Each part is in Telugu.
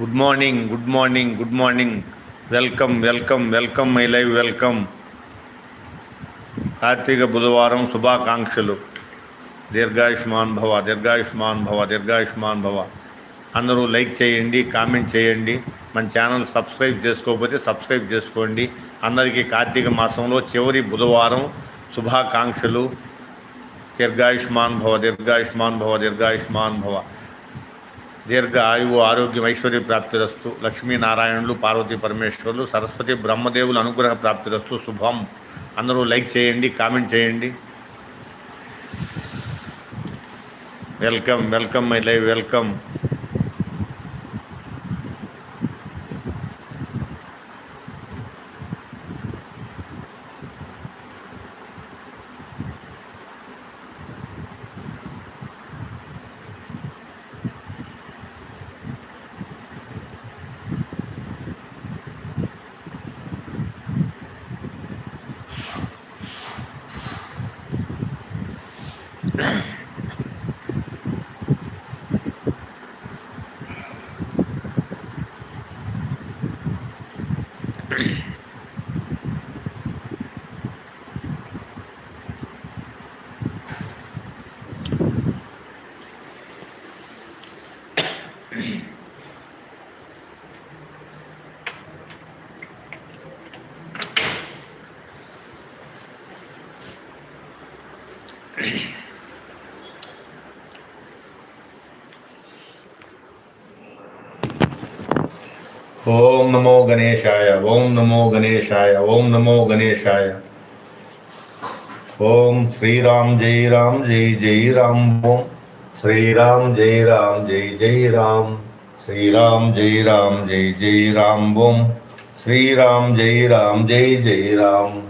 Good morning good morning good morning. Welcome welcome welcome my live welcome. Karthika బుధవారం శుభాకాంక్షలు. దీర్ఘాయుష్మాన్ భవ దీర్ఘాయుష్మాన్ భవ దీర్ఘాయుష్మాన్ భవ. అందరూ లైక్ చేయండి కామెంట్ చేయండి. మన ఛానల్ సబ్స్క్రైబ్ చేసుకోకపోతే సబ్స్క్రైబ్ చేసుకోండి. అందరికీ కార్తీక మాసంలో చివరి బుధవారం శుభాకాంక్షలు. దీర్ఘాయుష్మాన్ భవ దీర్ఘాయుష్మాన్ భవ దీర్ఘాయుష్మాన్ భవ. దీర్ఘ ఆయువు ఆరోగ్యం ఐశ్వర్య ప్రాప్తిరస్తు. లక్ష్మీనారాయణులు పార్వతీ పరమేశ్వరులు సరస్వతి బ్రహ్మదేవులు అనుగ్రహ ప్రాప్తిరస్తు. శుభం. అందరూ లైక్ చేయండి కామెంట్ చేయండి. Welcome welcome my live welcome. ओम नमो गणेशाय, ओम नमो गणेशाय, ओम नमो गणेशाय। ओम श्री राम जय राम, जय जय राम। ओम श्री राम जय राम, जय जय राम। श्री राम जय राम, जय जय राम। ओम श्री राम जय राम, जय जय राम।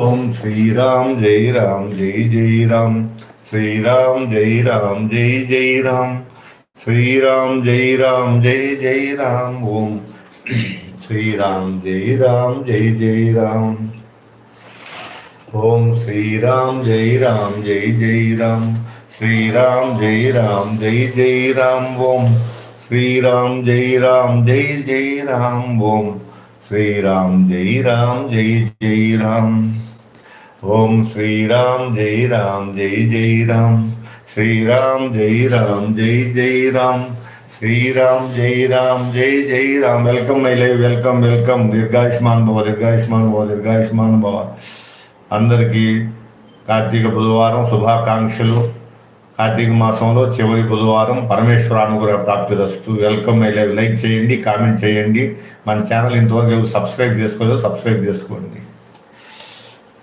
ఓం శ్రీరామ్ జై రామ్ జై జై రామ్. శ్రీరామ్ జై రామ్ జై జై రామ్. శ్రీరామ్ జై రామ్ జై జై రామ్. ఓం శ్రీరామ్ జై రామ్ జై జై రామ్. ఓం శ్రీరామ్ జై రామ్ జై జై రామ్. శ్రీరామ్ జై రామ్ జై జై రామ్. ఓం శ్రీరామ్ జై రామ్ జై జై రామ్. ఓం శ్రీరామ్ జై రామ్ ఓం శ్రీరామ్ జై రామ్ జై జై రామ్. శ్రీరామ్ జై రామ్ జై జై రామ్. శ్రీరామ్ జై రామ్ జై జై Ram. Welcome my welcome welcome. దీర్ఘాయుష్మాన్ భవ దీర్ఘాయుష్మాన్ భవ దీర్ఘాయుష్మాన్ భవ. అందరికీ కార్తీక బుధవారం శుభాకాంక్షలు. కార్తీక మాసంలో చివరి బుధవారం పరమేశ్వర అనుగ్రహ ప్రాప్తిరస్తు వెల్కమ్ అయితే లైక్ చేయండి కామెంట్ చేయండి. మన ఛానల్ ఇంతవరకు సబ్స్క్రైబ్ చేసుకోలేదు సబ్స్క్రైబ్ చేసుకోండి.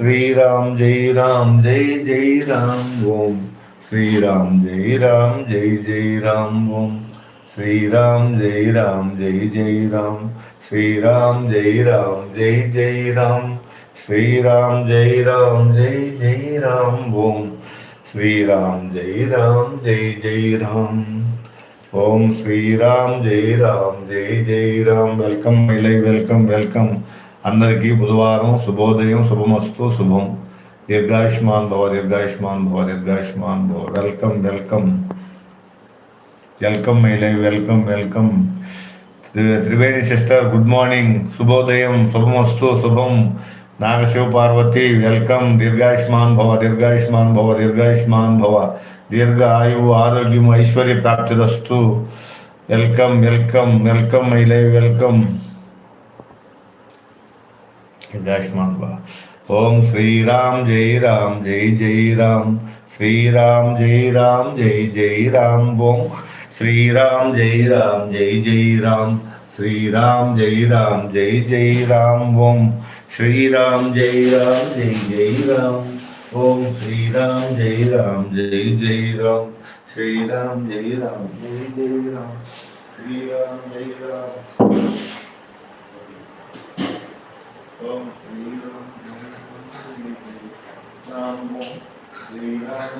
శ్రీరామ్ జై రామ్ జై జై రామ్ ఓం. శ్రీరామ్ జై రామ్ జై జై రామ్ ఓం. శ్రీరామ్ జై రామ్ జై జై రామ్. శ్రీరామ్ జై రామ్ జై జై రామ్. శ్రీరామ్ జై రామ్ జై జై రామ్ ఓం. శ్రీరామ్ జై రామ్ జై జై రామ్. ఓం శ్రీరామ్ జై రామ్ జై జై రామ్. వెల్కమ్ మిలై వెల్కమ్ వెల్కమ్. అందరికీ బుధవారం శుభోదయం శుభమస్తు శుభం దీర్ఘాయుష్మాన్ భవ దీర్ఘాయుష్మాన్ భవ దీర్ఘాయుష్మాన్ భవ welcome welcome welcome మిలై welcome welcome Triveni sister good morning శుభోదయం శుభమస్తు శుభం నాగశివ పార్వతి వెల్కమ్ దీర్ఘాయుష్మాన్ భవ దీర్ఘాయుష్మాన్ భవ దీర్ఘాయుష్మాన్ భవ దీర్ఘ ఆయువు ఆరోగ్యం Aishwarya ప్రాప్తిరస్తు welcome welcome welcome my live welcome यदाश्मान वा ओम श्री राम जय राम जय जय राम श्री राम जय राम जय जय राम ओम श्री राम जय राम जय जय राम श्री राम जय राम जय जय राम ओम श्री राम जय राम जय जय राम ओम श्री राम जय राम जय जय राम श्री राम जय राम जय जय राम श्री राम जय Ram Om Sri Ram Nam Mô di Sri Ram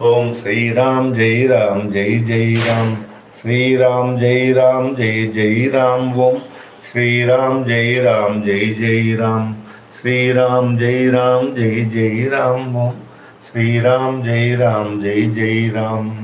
Om Sri Ram Jai Ram, Jai Jai Ram. Sri Ram Jai Ram, Jai Jai Ram, Om. Sri Ram Jai Ram, Jai Jai Ram. Sri Ram Jai Ram, Jai Jai Ram, Om. Sri Ram Jai Ram, Jai Jai Ram.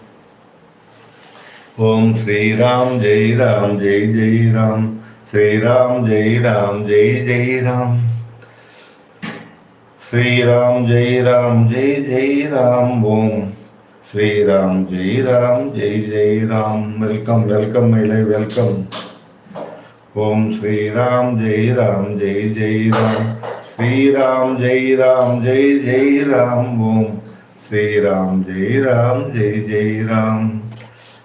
ओम श्री राम जय राम जय जय राम श्री राम जय राम जय जय राम श्री राम जय राम जय जय राम ओम श्री राम जय राम जय जय राम वेलकम वेलकम मेले वेलकम ओम श्री राम जय राम जय जय राम श्री राम जय राम जय जय राम ओम श्री राम जय राम जय जय राम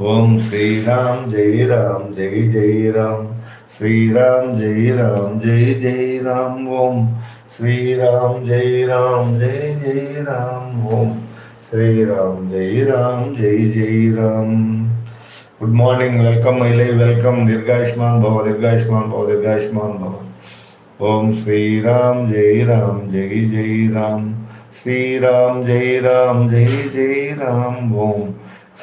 ओम श्री राम जय राम, जय जय राम। श्री राम जय राम, जय जय राम। ओम श्री राम जय राम, जय जय राम। ओम श्री राम जय राम, जय जय राम। गुड मॉर्निंग वेलकम महिले वेलकम दीर्घायुष्मान भव दीर्घायुष्मान भव दीर्घायुष्मान भव। ओम श्री राम जय राम, जय जय राम। श्री राम जय राम, जय जय राम। ओम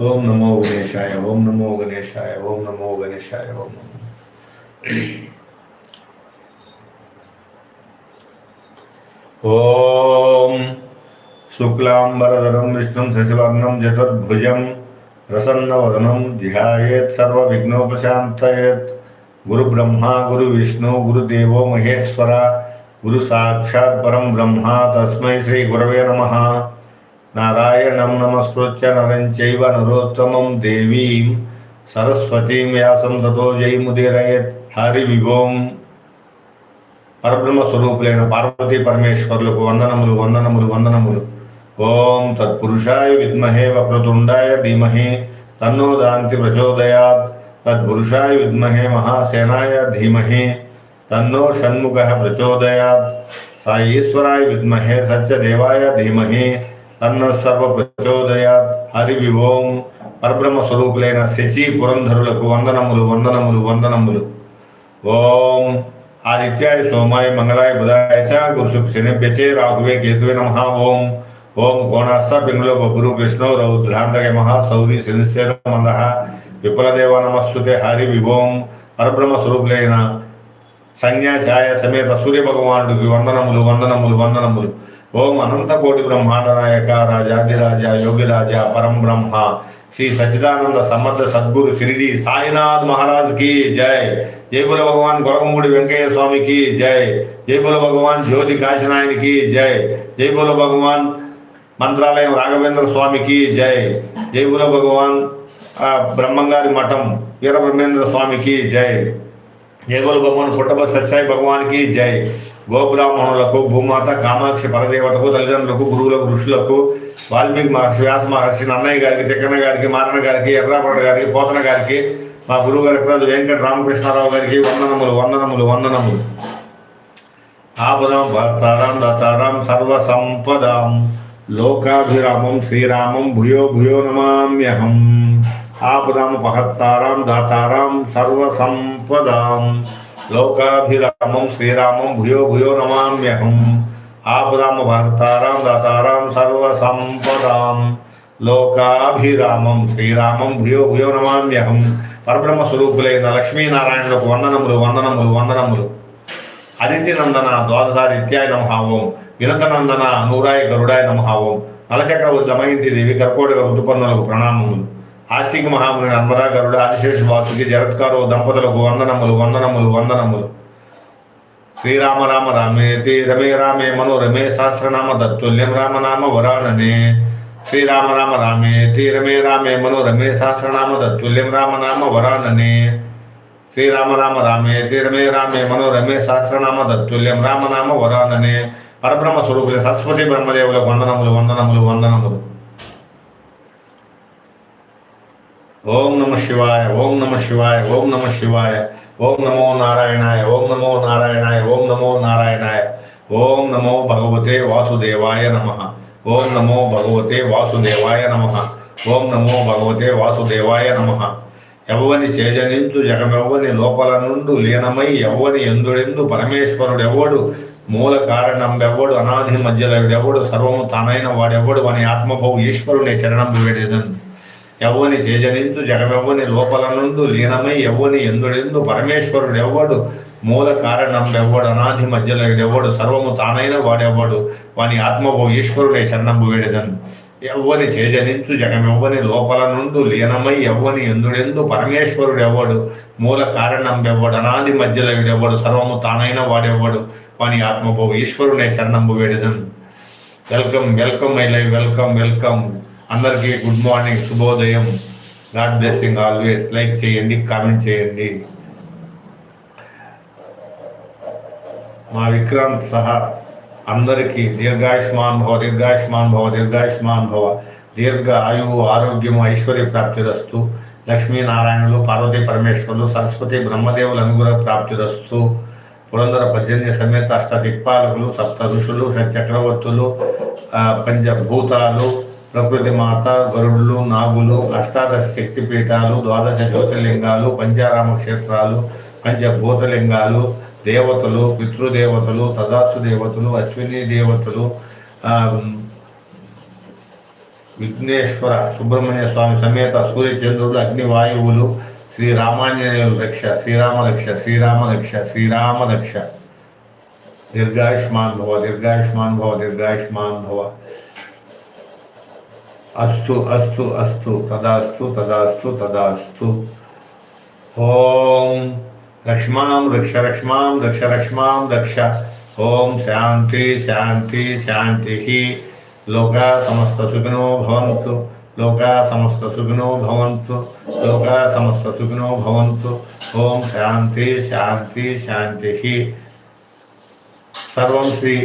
ओम नमो गणेशाय, ओम नमो गणेशाय, ओम नमो गणेशाय, ओम नमो ओम शुक्लांबरधरम विष्णु शशिवर्णम जतुर्भुज प्रसन्नवदनम ध्यात सर्विघ्नोपात गुरु ब्रह्मा गुरु विष्णु गुरुदेव महेश्वर गुरु साक्षात् परम ब्रह्मा, तस्मै श्री गुरवे नमः। నారాయణం నమస్కృత్య నరం చైవ నరోత్తమం దేవీం. సరస్వతీం వ్యాసం తతో జయముదీరయత్. హరి విభోం. పరబ్రహ్మ స్వరూపులైన పార్వతీ పరమేశ్వరులకు వందనములు వందనములు వందనములు. ఓం తత్పురుషాయ విద్మహే వక్రతుండాయ ధీమహి. తన్నో దాంతి ప్రచోదయాత్. తత్పురుషాయ విద్మహే మహాసేనాయ ధీమహి. తన్నో షణ్ముఖ ప్రచోదయాత్. సాయి ఈశ్వరాయ విద్మహే సత్యదేవాయ ధీమహి. తన్న సర్వ ప్రచోదయాత్ హరి ఓం. పరబ్రహ్మ స్వరూపులైన శశి పురంధరులకు వందనములు వందనములు వందనములు. ఓం. ఆదిత్యాయ సోమాయ మంగళాయ బుధాయ చ. గురు శనిభ్యచే రాఘువే కేతువే నమ. ఓం. ఓం కోణాస్త పింగుల బొబ్బురు కృష్ణో రౌద్రాంతకే మహా సౌరి శనిశేర మంద. విపులదేవ నమస్తుతే హరి విభోం పరబ్రహ్మ స్వరూపులైన సన్యాసాయ సమేత సూర్య భగవానుడికి వందనములు వందనములు వందనములు. ఓం అనంత కోటి బ్రహ్మాండ నాయక రాజాదిరాజ యోగిరాజ పరం బ్రహ్మ. శ్రీ సచిదానంద సమర్థ సద్గురు సిరిడి సాయినాథ్ మహారాజ్కి జై. జై భగవాన్ గొడవమూడి వెంకయ్య స్వామికి జై. జైబుల భగవాన్ జ్యోతి కాశనాయనికి జై. జైబుల భగవాన్ మంత్రాలయం రాఘవేంద్ర స్వామికి జై. జైబుల భగవాన్ బ్రహ్మంగారి మఠం వీరబ్రహ్మేంద్ర స్వామికి జై. జయగోలు భగవాన్ పుట్టబ సత్సాయి భగవాన్కి జై. గోబ్రాహ్మణులకు భూమాత కామాక్షి పరదేవతకు తల్లిదండ్రులకు గురువులకు ఋషులకు వాల్మీకి మహర్షి వ్యాస మహర్షి నన్నయ్య గారికి తిక్కన గారికి మారణ గారికి ఎర్రాపడ గారికి పోతన గారికి మా గురువు గారి ఎకరాలు వెంకట రామకృష్ణారావు గారికి వందనములు వందనములు వందనములు. ఆపదాం భర్తారాం దతారాం సర్వ సంపదాం లోకాభిరామం శ్రీరామం భూయో భూయో నమామ్యహం. ఆపదాం పహత్తారాం దాతారాం సర్వ సంపదాం లోకాభిరామం శ్రీరామం భూయో భూయో నమామ్యహం. ఆపదాం భర్తారాం దాతారాం సర్వసంపదాం. లోకాభిరామం శ్రీరామం భూయో భూయో నమామ్యహం. పరబ్రహ్మ స్వరూపులైన లక్ష్మీనారాయణులకు వందనములు వందనములు వందనములు. అదితి నందన ద్వాదశాదిత్యాయ నమ ఓం. వినతనందన నూరాయ గరుడాయ నమ ఓం. నలచక్రవర్తి దమయంతి దేవి కర్కోటక ఋతుపన్నులకు ప్రణామములు. ఆస్తిక మహాముని నర్మదా గరుడ ఆదిశేష వాసుకి జరత్కారు దంపతులకు వందనములు వందనములు వందనములు. శ్రీరామ రామ రామేతి రమే రామే మనోరమే సహస్రనామ దత్తుల్యం రామనామ వరాననే. శ్రీరామ రామ రామేతి రమే రామే మనోరమే సహస్రనామ దత్తుల్యం రామనామ వరాననే. శ్రీరామ రామ రామే రమే రామే మనోరమే సహస్రనామ దత్తుల్యం రామనామ వరాననే. పరబ్రహ్మ స్వరూపులే సరస్వతి బ్రహ్మదేవులకు వందనములు వందనములు వందనములు. ఓం నమ శివాయ ఓం నమ శివాయ ఓం నమ శివాయ ఓం నమో నారాయణాయ ఓం నమో నారాయణాయ ఓం నమో నారాయణాయ ఓం నమో భగవతే వాసుదేవాయ నమ ఓం నమో భగవతే వాసుదేవాయ నమ ఓం నమో భగవతే వాసుదేవాయ నమ. ఎవ్వని చేజనించు జగమెవ్వని లోపల నుండు లీనమై ఎవ్వని ఎందుడెందు పరమేశ్వరుడెవ్వడు మూల కారణం ఎవడు అనాది మధ్యలో ఎవడు సర్వము తానైన వాడెవడు అని ఆత్మభవు ఈశ్వరుని శరణం వేడేదన్. ఎవ్వని చేజనించు జగమెవ్వని లోపల నుండు లీనమై ఎవ్వని ఎందుడెందు పరమేశ్వరుడు ఎవ్వడు మూల కారణం ఎవ్వడు అనాది మధ్యలో ఎవ్వడు సర్వము తానైన వాడెవ్వడు వాని ఆత్మభో ఈశ్వరుడే శరణంబు వేడెదన్. ఎవ్వని చేజనించు జగమెవ్వని లోపల నుండు లీనమై ఎవ్వని ఎందుడెందు పరమేశ్వరుడు ఎవ్వడు మూల కారణం ఎవ్వడు అనాది మధ్యలో ఎవ్వడు సర్వము తానైన వాడెవ్వడు వాని ఆత్మభో ఈశ్వరుడే శరణంబు వేడదన్. Welcome welcome my live welcome welcome. అందరికీ గుడ్ మార్నింగ్ శుభోదయం. God blessing always. లైక్ చేయండి కామెంట్ చేయండి. మా విక్రాంత్ సహా అందరికీ దీర్ఘాయుష్మాన్ భవ దీర్ఘాయుష్మాన్ భవ దీర్ఘాయుష్మాన్ భవ. దీర్ఘ ఆయువు ఆరోగ్యము ఐశ్వర్య ప్రాప్తిరస్తు లక్ష్మీనారాయణులు పార్వతీ పరమేశ్వరులు సరస్వతి బ్రహ్మదేవుల అనుగ్రహ ప్రాప్తిరస్తు పురంధర పద్దెనిమిది సమేత అష్ట దిక్పాలకులు సప్త ఋషులు చక్రవర్తులు పంచభూతాలు ప్రకృతి మాత గరుడులు నాగులు అష్టాదశ శక్తిపీఠాలు ద్వాదశ జ్యోతిర్లింగాలు పంచారామ క్షేత్రాలు పంచభూతలింగాలు దేవతలు పితృదేవతలు తదాస్తు దేవతలు అశ్విని దేవతలు విఘ్నేశ్వర సుబ్రహ్మణ్య స్వామి సమేత సూర్యచంద్రుడు అగ్నివాయువులు శ్రీరామాంజనేయులు రక్ష శ్రీరామ రక్ష శ్రీరామ రక్ష శ్రీరామ రక్ష. దీర్ఘాయుష్మాన్ భవ దీర్ఘాయుష్మాన్ భవ దీర్ఘాయుష్మాన్ భవ. అస్తు అస్తు అస్తు తదాస్తు తదాస్తు తదాస్తు ఓం లక్ష్మాం రక్ష లక్ష్మాం రక్ష లక్ష్మాం రక్ష ఓం శాంతి శాంతి శాంతి లోకా సమస్త సుఖినో భవంతు లోకా సమస్త సుఖినో భవంతు లోకా సమస్త సుఖినో భవంతు ఓం శాంతి శాంతి శాంతి సర్వం శ్రీ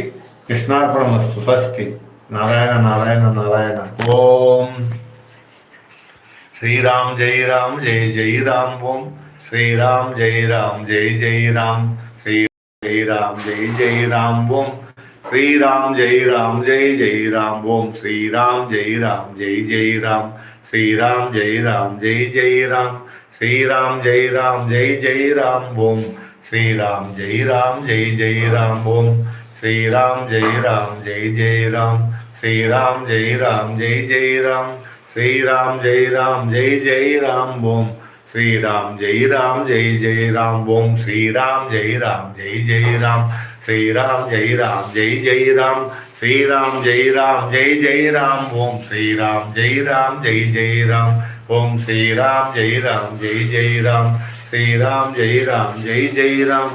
కృష్ణార్పణమస్తు స్వస్తి నారాయణ నారాయణ నారాయణ. ఓం. శ్రీరామ్ జై రామ్ జై జై రామ్. ఓం. శ్రీరామ్ జై రామ్ జై జై రామ్. శ్రీ జై రామ్ జై జై రామ్. ఓం. శ్రీరామ్ జై రామ్ జై జై రామ్. ఓం. శ్రీరామ్ జై రామ్ జై జై రామ్. శ్రీరామ్ జై రామ్ జై జై రామ్. శ్రీరామ్ జై రామ్ జై జై రామ్. ఓం. శ్రీరామ్ జై రామ్ జై జై రామ్. ఓం. శ్రీరామ్ జై రామ్ జై జై రామ్. శ్రీరామ్ జై రామ్ జై జై రామ్. శ్రీరామ్ జై రామ్ జై జై రామ్ ఓం శ్రీరామ్ జై రామ్ జై జై రామ్ ఓం శ్రీరామ్ జై రామ్ జై జై రామ్. శ్రీరామ్ జై రామ్ జై జై రామ్. శ్రీరామ్ జై రామ్ జై జై రామ్ ఓం శ్రీరామ్ జై రామ్ జై జై రామ్ ఓం శ్రీరామ్ జై రామ్ జై జై రామ్. శ్రీరామ్ జై రామ్ జై జై రామ్.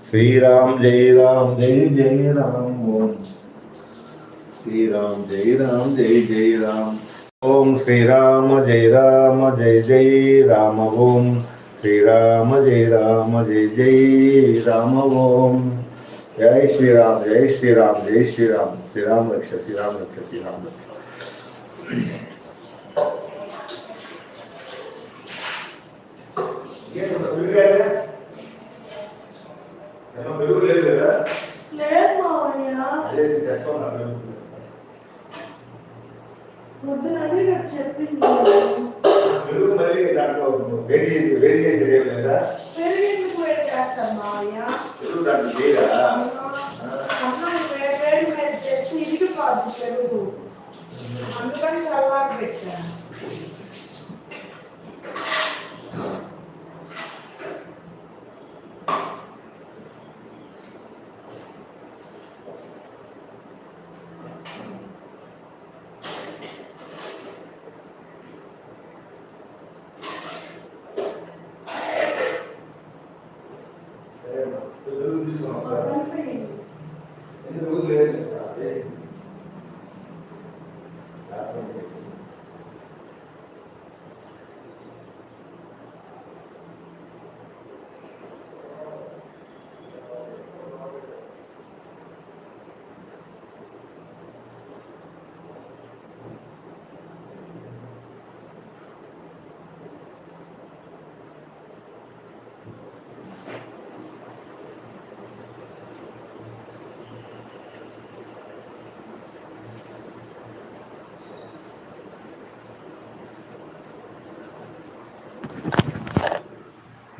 श्री राम जय राम, जय जय राम, ओम। श्री राम जय राम, जय जय राम। ओम श्री राम जय राम, जय जय राम, ओम। श्री राम जय राम, जय जय राम, ओम। जय श्री राम जय श्री राम जय श्री राम श्री राम रक्ष श्री राम रक्ष। श्री राम रक्ष ये तो శ్రీరామ్ రక్ష లేదు కదా? లేదు మావయ్య. అదే తెస్తాను పొద్దున అది నాకు చెప్పింది. పెరుగు మళ్ళీ దాంట్లో వేడి వేడి చేసేది ఏం లేదా పెరిగింది వేడి చేస్తాను మావయ్య. పెరుగు దాంట్లో చేయరా? అన్నం వేడి వేడి మీద చేసి ఇరిగిపోద్ది పెరుగు. అందుకని చల్లారి పెట్టాను.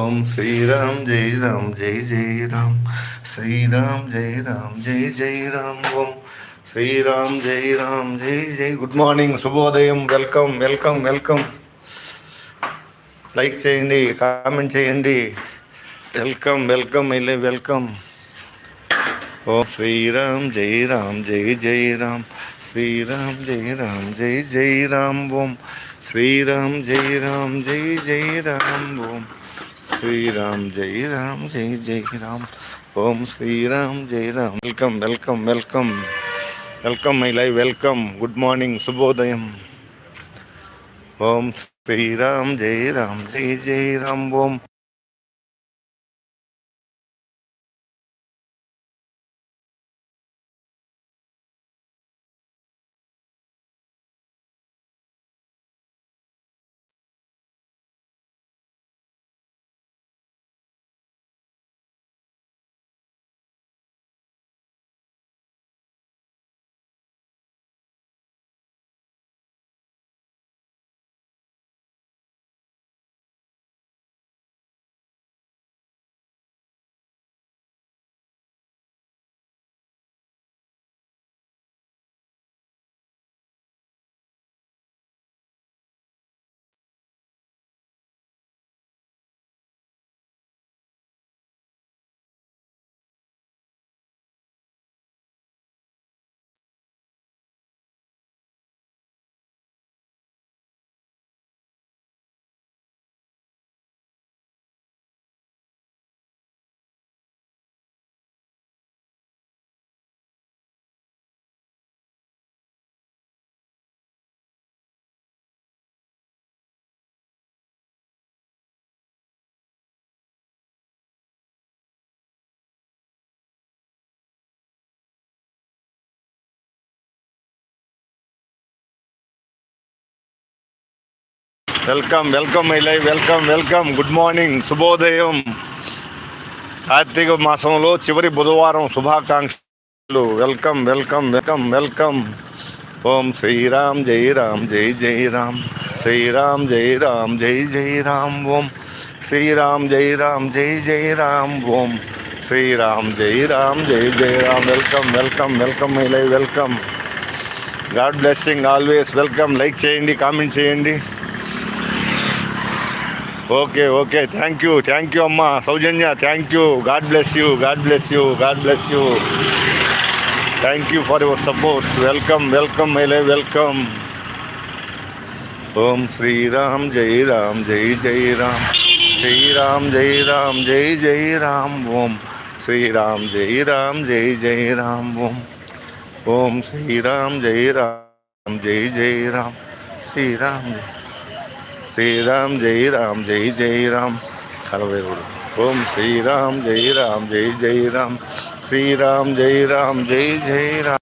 ఓం శ్రీరామ్ జై రామ్ జై జై రామ్. శ్రీరామ్ జై రామ్ జై జై రామ్. ఓం శ్రీరామ్ జై రామ్ జై జై. గుడ్ మార్నింగ్ శుభోదయం. వెల్కమ్ వెల్కమ్ వెల్కమ్ లైక్ చేయండి కామెంట్ చేయండి. వెల్కమ్ వెల్కమ్ వెళ్ళే వెల్కమ్ ఓం శ్రీరామ్ జై రామ్ జై జై రామ్. శ్రీరామ్ జై రామ్ జై జై రామ్. ఓం శ్రీరామ్ జై రామ్ జై జై రామ్. ఓం श्री राम जय राम, जय जय राम। ओम श्री राम जय Ram. Welcome welcome welcome welcome my live welcome good morning सुबोदय ओम श्री राम जय राम, जय जय राम। ओम welcome welcome my live welcome welcome. Good morning శుభోదయం. కార్తీక మాసంలో చివరి బుధవారం శుభాకాంక్షలు. Welcome welcome welcome welcome. ఓం శ్రీరామ్ జై రామ్ జై జై రామ్. శ్రీరామ్ జై రామ్ జై జై రామ్. ఓం శ్రీరామ్ జై రామ్ జై జై రామ్. ఓం శ్రీరామ్ జై రామ్ జై జై Ram. Welcome welcome welcome my live welcome. God blessing always. Welcome. Like చేయండి కామెంట్ చేయండి. okay okay thank you thank you అమ్మా Soujanya thank you God bless you God bless you God bless you thank you for your support welcome welcome my live welcome ఓం శ్రీరామ్ జై రామ్ జై జై రామ్ శ్రీరామ్ జై రామ్ జై జై రామ్ ఓం శ్రీరామ్ జై రామ్ జై జై రామ్ ఓం ఓం శ్రీరామ్ జై రామ్ జై జై రామ్ శ్రీరామ్ జై శ్రీరామ్ జై రామ్ జై జై రామ్. కలవేవుడు ఓం శ్రీరామ్ జై రామ్ జై జై రామ్. శ్రీరామ్ జై రామ్ జై జై రామ్.